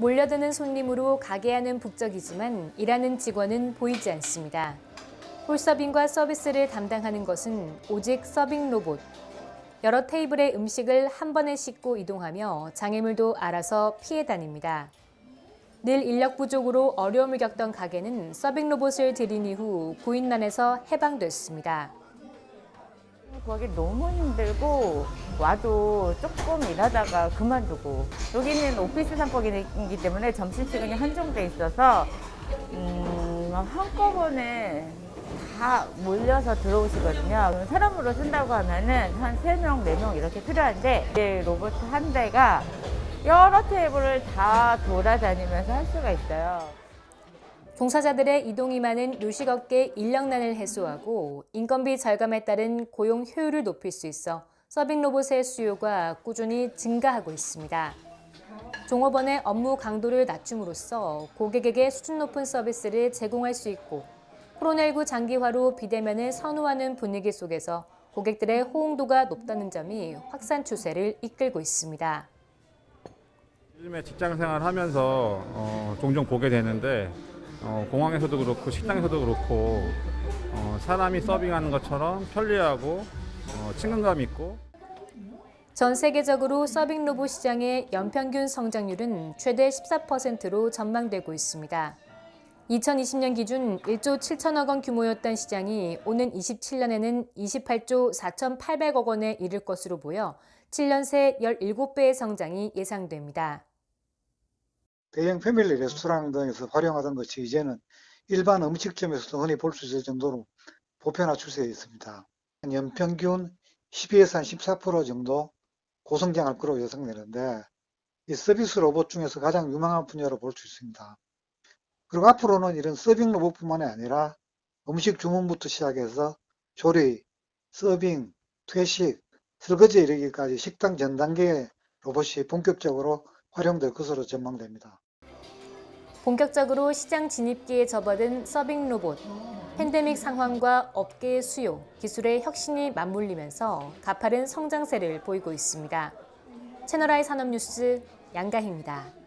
몰려드는 손님으로 가게 안은 북적이지만 일하는 직원은 보이지 않습니다. 홀서빙과 서비스를 담당하는 것은 오직 서빙 로봇. 여러 테이블의 음식을 한 번에 싣고 이동하며 장애물도 알아서 피해 다닙니다. 늘 인력 부족으로 어려움을 겪던 가게는 서빙 로봇을 들인 이후 부인난에서 해방됐습니다. 거기 너무 힘들고 와도 조금 일하다가 그만두고 여기는 오피스 상권이기 때문에 점심시간이 한정돼 있어서 음, 한꺼번에 다 몰려서 들어오시거든요. 사람으로 쓴다고 하면은 한 세명네 명 이렇게 필요한데 이 로봇 한 대가 여러 테이블을 다 돌아다니면서 할 수가 있어요. 종사자들의 이동이 많은 요식업계 인력난을 해소하고 인건비 절감에 따른 고용 효율을 높일 수 있어 서빙 로봇의 수요가 꾸준히 증가하고 있습니다. 종업원의 업무 강도를 낮춤으로써 고객에게 수준 높은 서비스를 제공할 수 있고 코로나19 장기화로 비대면을 선호하는 분위기 속에서 고객들의 호응도가 높다는 점이 확산 추세를 이끌고 있습니다. 요즘에 직장 생활 하면서 어, 종종 보게 되는데 어, 공항에서도 그렇고 식당에서도 그렇고 어, 사람이 서빙하는 것처럼 편리하고 어, 친근감 있고 전 세계적으로 서빙 로봇 시장의 연평균 성장률은 최대 14%로 전망되고 있습니다. 2020년 기준 1조 7천억 원 규모였던 시장이 오는 27년에는 28조 4,800억 원에 이를 것으로 보여 7년 새 17배의 성장이 예상됩니다. 대형 패밀리 레스토랑 등에서 활용하던 것이 이제는 일반 음식점에서도 흔히 볼 수 있을 정도로 보편화 추세에 있습니다. 연평균 12에서 한 14% 정도 고성장할 거로 예상되는데 이 서비스 로봇 중에서 가장 유망한 분야로 볼 수 있습니다. 그리고 앞으로는 이런 서빙 로봇뿐만이 아니라 음식 주문부터 시작해서 조리, 서빙, 퇴식, 설거지에 이르기까지 식당 전 단계의 로봇이 본격적으로 활용될 것으로 전망됩니다. 본격적으로 시장 진입기에 접어든 서빙 로봇. 팬데믹 상황과 업계의 수요, 기술의 혁신이 맞물리면서 가파른 성장세를 보이고 있습니다. 채널I 산업뉴스 양가희입니다.